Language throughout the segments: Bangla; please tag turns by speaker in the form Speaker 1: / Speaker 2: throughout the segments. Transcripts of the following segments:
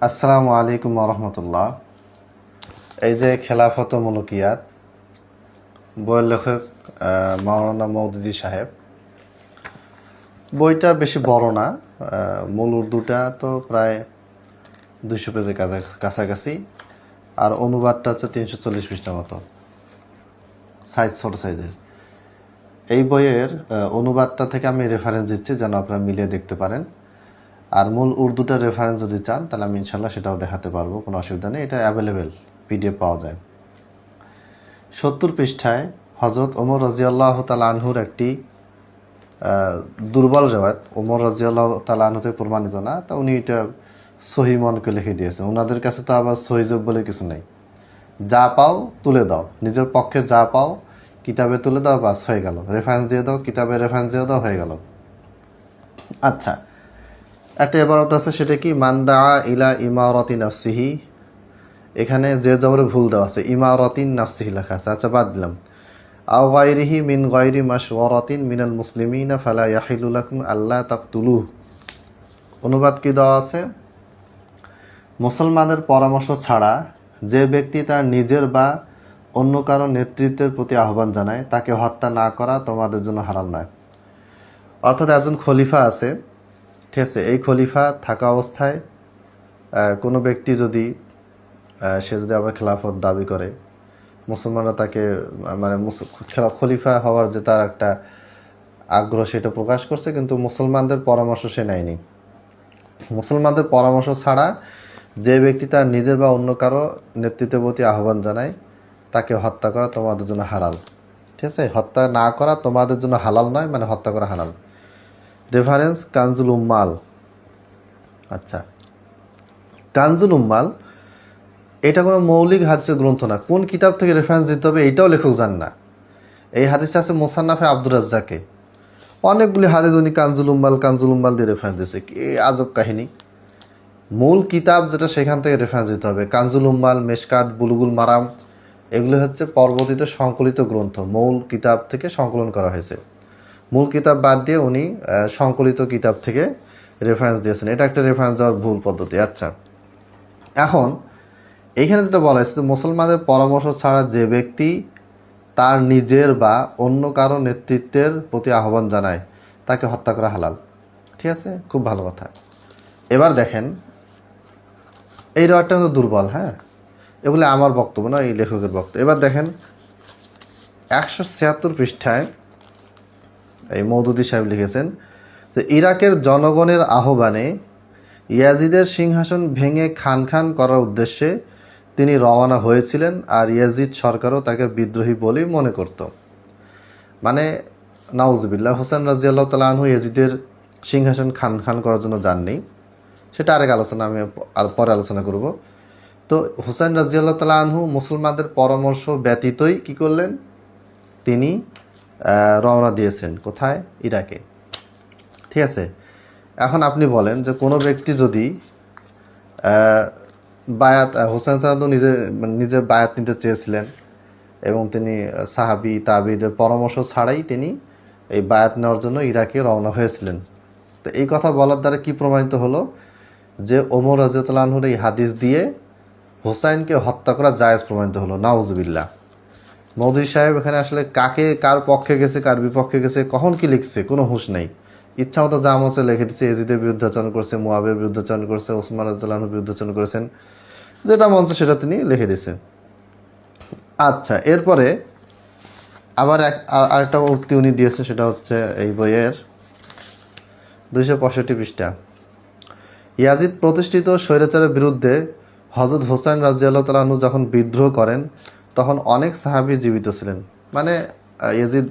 Speaker 1: আসসালামু আলাইকুম রহমতুল্লাহ। এই যে খেলাফত মুলকিয়াত বইয়ের লেখক মাওলানা মৌদুদি সাহেব। বইটা বেশি বড় না মূল উর্দুটা তো প্রায় দুইশো পেজের কাছা- কাছাকাছি, আর অনুবাদটা হচ্ছে তিনশো চল্লিশ পৃষ্ঠা মতো, সাইজ ছোট সাইজের। এই বইয়ের অনুবাদটা থেকে আমি রেফারেন্স দিচ্ছি, যেন আপনারা মিলিয়ে দেখতে পারেন। আর মূল উর্দুটার রেফারেন্স যদি চান, তাহলে আমি ইনশাল্লাহ সেটাও দেখাতে পারব, কোনো অসুবিধা নেই। এটা অ্যাভেলেবেল পিডিএফ পাওয়া যায়। সত্তর পৃষ্ঠায় হজরত ওমর রাজিয়াল্লাহ তালা একটি দুর্বল রেওয়ায়ত। ওমর রাজিয়াল্লাহ তালা প্রমাণিত না, তা উনি এটা সহি মনকে লিখে দিয়েছেন। ওনাদের কাছে তো আবার সহিযোগ বলে কিছু নেই। যা পাও তুলে দাও। নিজের পক্ষে যা পাও কিতাবে তুলে দাও, বাস হয়ে গেল। রেফারেন্স দিয়ে দাও, কিতাবে রেফারেন্স দিয়ে দাও, হয়ে গেল। আচ্ছা একটা এবারত আছে, সেটা কি? মান্দা ইলা ইমারতি নাফসিহি। এখানে যে জবরে ভুল দেওয়া আছে, ইমারতিন নাফসিহি লেখা আছে। আচ্ছা বাদ দিলাম। আও গায়রিহি মিন গায়রি মাশওয়ারাতিন মিনাল মুসলিমিনা ফালা ইয়াহিলু লাকুম আল্লাহ তাকতুলু অনুবাদ কি দেওয়া আছে? মুসলমানের পরামর্শ ছাড়া যে ব্যক্তি তার নিজের বা অন্য কারও নেতৃত্বের প্রতি আহ্বান জানায়, তাকে হত্যা না করা তোমাদের জন্য হারাল নয়। অর্থাৎ একজন খলিফা আছে ঠিক আছে এই খলিফা থাকা অবস্থায় কোনো ব্যক্তি যদি সে যদি আবার খেলাফত দাবি করে, মুসলমানরা তাকে মানে খলিফা হওয়ার যে তার একটা আগ্রহ সেটা প্রকাশ করছে, কিন্তু মুসলমানদের পরামর্শ সে নেয়নি। মুসলমানদের পরামর্শ ছাড়া যে ব্যক্তি তার নিজের বা অন্য কারও নেতৃত্বের প্রতি আহ্বান জানায়, তাকে হত্যা করা তোমাদের জন্য হালাল। ঠিক আছে? হত্যা না করা তোমাদের জন্য হালাল নয় মানে হত্যা করা হালাল। রেফারেন্স কানজুল উম্মাল আচ্ছা। কানজুল উম্মাল এটা কোনো মৌলিক হাদিসের গ্রন্থ না। কোন কিতাব থেকে রেফারেন্স দিতে হবে এটাও লেখক জান না। এই হাদিসটা আছে মোসান্নাফে আব্দুর রাজ্জাকে। অনেকগুলি হাদিস উনি কানজুল উম্মাল কানজুল উম্মাল দিয়ে রেফারেন্স দিয়েছে। কি আজব কাহিনী। মূল কিতাব যেটা সেখান থেকে রেফারেন্স দিতে হবে। কানজুল উম্মাল মেশকাত বুলুগুল মারাম এগুলো হচ্ছে পরবর্তীতে সংকলিত গ্রন্থ। মূল কিতাব থেকে সংকলন করা হয়েছে। মূল কিতাব বাদ দিয়ে উনি সংকলিত কিতাব থেকে রেফারেন্স দিয়েছেন। এটা একটা রেফারেন্স দেওয়ার ভুল পদ্ধতি। আচ্ছা। এখন এখানে যেটা বলা হয়েছে মুসলমানদের পরামর্শ ছাড়া যে ব্যক্তি তার নিজের বা অন্য কারও নেতৃত্বের প্রতি আহ্বান জানায়, তাকে হত্যা করা হালাল। ঠিক আছে? খুব ভালো কথা। এবার দেখেন, এই রয়টা হলো দুর্বল হ্যাঁ? এগুলো আমার বক্তব্য না এই লেখকের বক্তব্য। এবার দেখেন, একশো ছিয়াত্তর পৃষ্ঠায় এই মৌদুদি সাহেব লিখেছেন যে, ইরাকের জনগণের আহ্বানে ইয়াজিদের সিংহাসন ভেঙে খান খান করার উদ্দেশ্যে তিনি রওনা হয়েছিলেন আর ইয়াজিদ সরকারও তাকে বিদ্রোহী বলেই মনে করত। মানে নাউজবিল্লাহ হোসেন রাজিয়াল্লাহ তালা আনহু ইয়াজিদের সিংহাসন খান খান করার জন্য যাননি। সেটা আরেক আলোচনা, আমি পরে আলোচনা করব। তো হোসেন রাজিয়াল্লাহ তালা আনহু মুসলমানদের পরামর্শ ব্যতীতই কি করলেন? তিনি রওনা দিয়েছেন। কোথায়? ইরাকে। ঠিক আছে? এখন আপনি বলেন যে কোনো ব্যক্তি যদি বায়াত হোসেন সাহাদু নিজে মানে নিজে বায়াত নিতে চেয়েছিলেন এবং তিনি সাহাবি, তাবিদের পরামর্শ ছাড়াই তিনি এই বায়াত নেওয়ার জন্য ইরাকে রওনা হয়েছিলেন। তো এই কথা বলার দ্বারা কি প্রমাণিত হলো? যে ওমর রাজিউল্লাহর এই হাদিস দিয়ে হোসাইনকে হত্যা করা জায়েজ প্রমাণিত হলো। নাউজুবিল্লাহ। মৌদুই সাহেব এখানে আসলে কাকে, কার পক্ষে গেছে, কার বিপক্ষে গেছে, কখন কি লিখছে, কোনো হুঁশ নেই। ইচ্ছা মতো যা মতো লিখে দিচ্ছে। এজিদের বিরুদ্ধাচরণ করছে মুয়াবের বিরুদ্ধাচরণ করছে, ওসমান রাজুল্লাহর বিরুদ্ধাচরণ করেছেন। যেটা মঞ্চ সেটা তিনি লিখে দিছে আচ্ছা এরপরে আবার এক আর- আরেকটা উক্তি উনি দিয়েছেন, সেটা হচ্ছে এই বইয়ের দুইশো পঁয়ষট্টি পৃষ্ঠা। ইয়াজিদ প্রতিষ্ঠিত স্বৈরাচারের বিরুদ্ধে হজরত হোসাইন রাজিয়াল্লাহ তালাহু যখন বিদ্রোহ করেন তখন অনেক সাহাবি জীবিত ছিলেন। মানে ইয়াজিদ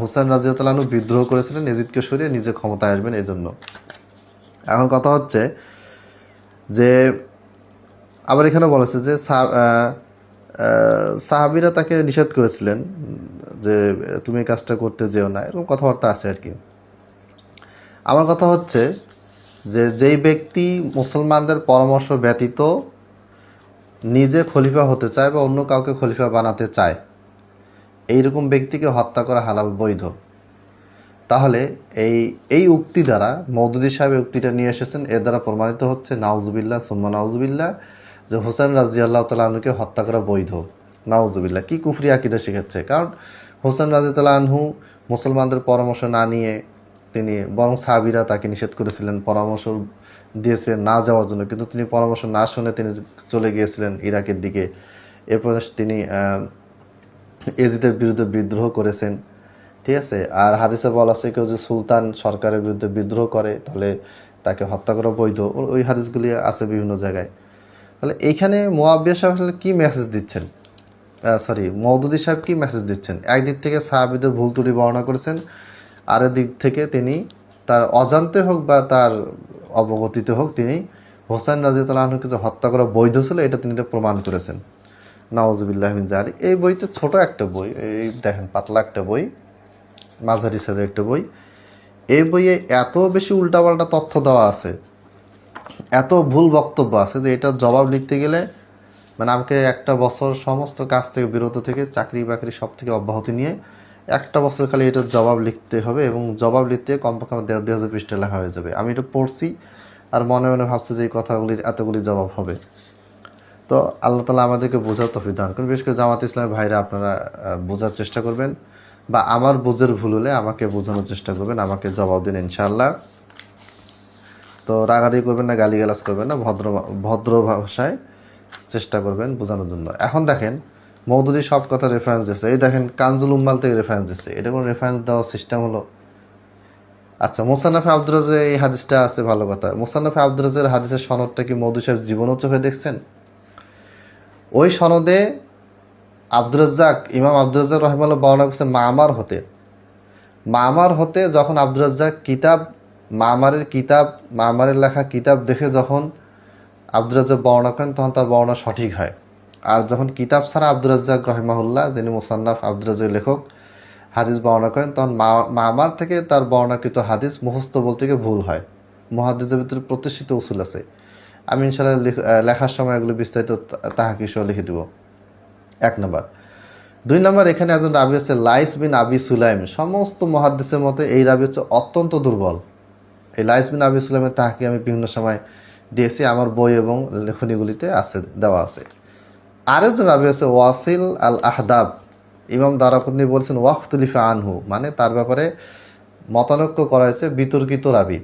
Speaker 1: হোসেন বিদ্রোহ করেছিলেন, ইয়াজিদকে সরিয়ে নিজে ক্ষমতায় আসবেন এই জন্য এখন কথা হচ্ছে যে, আবার এখানে বলেছে যে সাহাবিরা তাকে নিষেধ করেছিলেন যে, তুমি এই কাজটা করতে যেও না, এরকম কথাবার্তা আছে আর কি। আমার কথা হচ্ছে যে, যেই ব্যক্তি মুসলমানদের পরামর্শ ব্যতীত নিজে খলিফা হতে চায় বা অন্য কাউকে খলিফা বানাতে চায়, এইরকম ব্যক্তিকে হত্যা করা হালাল বৈধ। তাহলে এই এই উক্তি দ্বারা মৌদুদি সাহেব উক্তিটা নিয়ে এসেছেন। এর দ্বারা প্রমাণিত হচ্ছে, নাউজুবিল্লাহ, সুম্মা নাউজুবিল্লাহ, যে হোসেন রাজি আল্লাহ তালা আনহুকে হত্যা করা বৈধ। নাউজুবিল্লাহ, কি কুফরি আকিদা শিখাচ্ছে? কারণ হোসেন রাজি আনহু মুসলমানদের পরামর্শ না নিয়ে তিনি, বরং সাহাবিরা তাকে নিষেধ করেছিলেন পরামর্শ দিয়েছিলেন না যাওয়ার জন্য। কিন্তু তিনি পরামর্শ না শুনে তিনি চলে গিয়েছিলেন ইরাকের দিকে। এরপর তিনি এজিদের বিরুদ্ধে বিদ্রোহ করেছেন। ঠিক আছে? আর হাদিসে বলা আছে কেউ যে সুলতান সরকারের বিরুদ্ধে বিদ্রোহ করে, তাহলে তাকে হত্যা করা বৈধ। ওই হাদিসগুলি আছে বিভিন্ন জায়গায়। তাহলে এইখানে মোয়াবিয়া সাহেব আসলে কী মেসেজ দিচ্ছেন? সরি মৌদুদি সাহেব কি মেসেজ দিচ্ছেন? একদিক থেকে সাহাবিদের ভুল ত্রুটি বর্ণনা করেছেন আর দিক থেকে তিনি তার অজান্তে হোক বা তার অবগতিতে হোক তিনি। হোসেন রাজিউল্লাহকে যে হত্যা করা বৈধ ছিল এটা তিনি এটা প্রমাণ করেছেন। নওয়াজবিল্লাহ মিন জারি এই বইতে ছোট একটা বই, এই দেখেন, পাতলা একটা বই, মাঝারি সাইজের একটা বই। এই বইয়ে এত বেশি উল্টাপাল্টা তথ্য দেওয়া আছে, এত ভুল বক্তব্য আছে যে এটার জবাব লিখতে গেলে মানে আমাকে একটা বছর সমস্ত কাজ থেকে, বিরত থেকে চাকরি বাকরি সব থেকে অব্যাহতি নিয়ে একটা বছর খালি এটার জবাব লিখতে হবে এবং জবাব লিখতে কমপক্ষে আমার দেড় হাজার পৃষ্ঠা লেখা হয়ে যাবে। আমি এটা পড়ছি আর মনে মনে ভাবছি যে এই কথাগুলির এতগুলি জবাব হবে। তো আল্লাহ তালা আমাদেরকে বোঝার তফিক দান করুন। বিশেষ করে জামাত ইসলামের ভাইরা আপনারা বোঝার চেষ্টা করবেন বা আমার বোঝের ভুল হলে আমাকে বোঝানোর চেষ্টা করবেন, আমাকে জবাব দিন ইনশাআল্লাহ। তো রাগারাগি করবেন না, গালিগালাজ করবেন না, ভদ্র ভদ্র ভাষায় চেষ্টা করবেন বোঝানোর জন্য। এখন দেখেন মৌদুদি সব কথা রেফারেন্স দিচ্ছে এই দেখেন, কানজুল উম্মাল থেকে রেফারেন্স দিচ্ছে এটা কোনো রেফারেন্স দেওয়ার সিস্টেম হলো। আচ্ছা মোসান্নাফে আব্দুর রাজে এই হাদিসটা আছে ভালো কথা। মোসান্নাফে আব্দুর রাজের হাদিসের সনদটা কি মৌদুদি সাহেব জীবনও চোখে দেখছেন? ওই সনদে আব্দুর রাজ্জাক ইমাম আব্দুর রাজ্জাক রহমাল্লাহ বর্ণনা করছেন মামার হতে। মামার হতে যখন আব্দুর রাজ্জাক কিতাব, মামারের কিতাব, মামারের লেখা কিতাব দেখে যখন আব্দুর রাজ্জাক বর্ণনা করেন, তখন তার বর্ণনা সঠিক হয়। আর যখন কিতাব ছাড়া আব্দুর রাজ্জাক রহিমাহুল্লাহ, যিনি মুসান্নাফ আব্দুর রাজ্জাক লেখক, হাদিস বর্ণনা করেন, তখন মা- মামার থেকে তার বর্ণাকৃত হাদিস মুখস্থ বলতে গিয়ে ভুল হয়। মহাদিসের ভিতরে প্রতিষ্ঠিত উসুল আছে। আমি ইনশাল্লাহ লেখার সময় এগুলো বিস্তারিত তা- তাহাকি সহ লিখে দেবো। এক নম্বর। দুই নম্বর, এখানে একজন রাবি হচ্ছে লাইস বিন আবি সুলাইম। সমস্ত মহাদ্দেশের মতে এই রাবি হচ্ছে অত্যন্ত দুর্বল। এই লাইস বিন আবি সুলাইমের তাহাকে আমি বিভিন্ন সময় দিয়েছি, আমার বই এবং লেখনীগুলিতে আছে, দেওয়া আছে। আরেকজন রাবি হচ্ছে ওয়াসিল আল আহদাব ইমাম দারাকুদ্নি বলছেন, ওয়াখতুলিফা আনহু। মানে তার ব্যাপারে মতানৈক্য করা হয়েছে বিতর্কিত রাবি,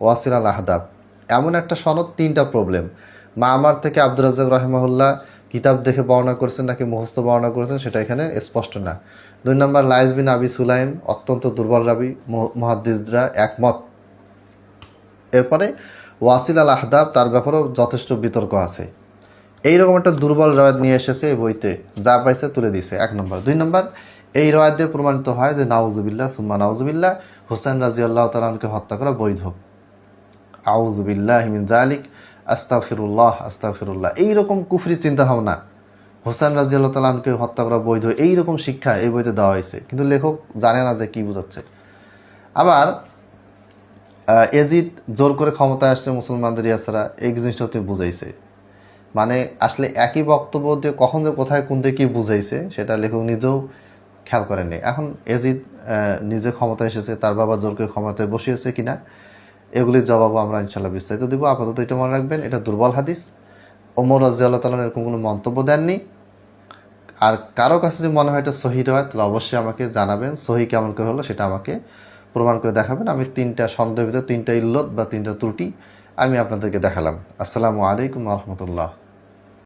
Speaker 1: ওয়াসিল আল আহদাব এমন একটা সনদ, তিনটা প্রবলেম মা আমার থেকে আব্দুর রাজ্জাক রহমাহুল্লাহ কিতাব দেখে বর্ণনা করেছেন নাকি মুখস্থ বর্ণনা করেছেন, সেটা এখানে স্পষ্ট না। দুই নম্বর লাইস বিন আবি সুলাইম, অত্যন্ত দুর্বল রাবি মহাদ্দিসরা একমত। এরপরে ওয়াসিল আল আহদাব তার ব্যাপারেও যথেষ্ট বিতর্ক আছে। এইরকম একটা দুর্বল রয়াত নিয়ে এসেছে এই বইতে। যা পাইছে তুলে দিছে, এক নম্বর। দুই নম্বর, এই রয়াত দিয়ে প্রমাণিত হয় যে নাউজুবিল্লাহ, সুম্মা নাউজুবিল্লাহ, হুসেন রাজি আল্লাহ তালানকে হত্যা করা বৈধ। আউজুবিল্লাহ হিমিন জালিক আস্তাফিরুল্লাহ আস্তাফিরুল্লাহ এইরকম কুফরি চিন্তা ভাবনা হোসেন রাজি আল্লাহ তালানকে হত্যা করা বৈধ, এইরকম শিক্ষা এই বইতে দেওয়া হয়েছে। কিন্তু লেখক জানে না যে কি বোঝাচ্ছে। আবার এজিদ জোর করে ক্ষমতায় আসছে মুসলমানদের ইয়াসারা এই জিনিসটা তিনি বুঝাইছে। মানে আসলে একই বক্তব্য দিয়ে কখন যে কোথায় কোন দিকে কী বুঝাইছে, সেটা লেখক নিজেও খেয়াল করেননি এখন এজিদ নিজে ক্ষমতায় এসেছে, তার বাবা জোর করে ক্ষমতায় বসিয়েছে কিনা, এগুলির জবাবও আমরা ইনশাল্লাহ বিস্তারিত দেবো। আপাতত এটা মনে রাখবেন, এটা দুর্বল হাদিস। ওমর রাজি আল্লাহ তালন এরকম কোনো মন্তব্য দেননি। আর কারও কাছে যদি মনে হয় এটা সহি হয়, তাহলে অবশ্যই আমাকে জানাবেন, সহি কেমন করে হলো সেটা আমাকে প্রমাণ করে দেখাবেন। আমি তিনটা সন্দেহের ভিতরে তিনটা ইল্লত বা তিনটা ত্রুটি আমি আপনাদেরকে দেখালাম। আসসালামু আলাইকুম রহমতুল্লাহ।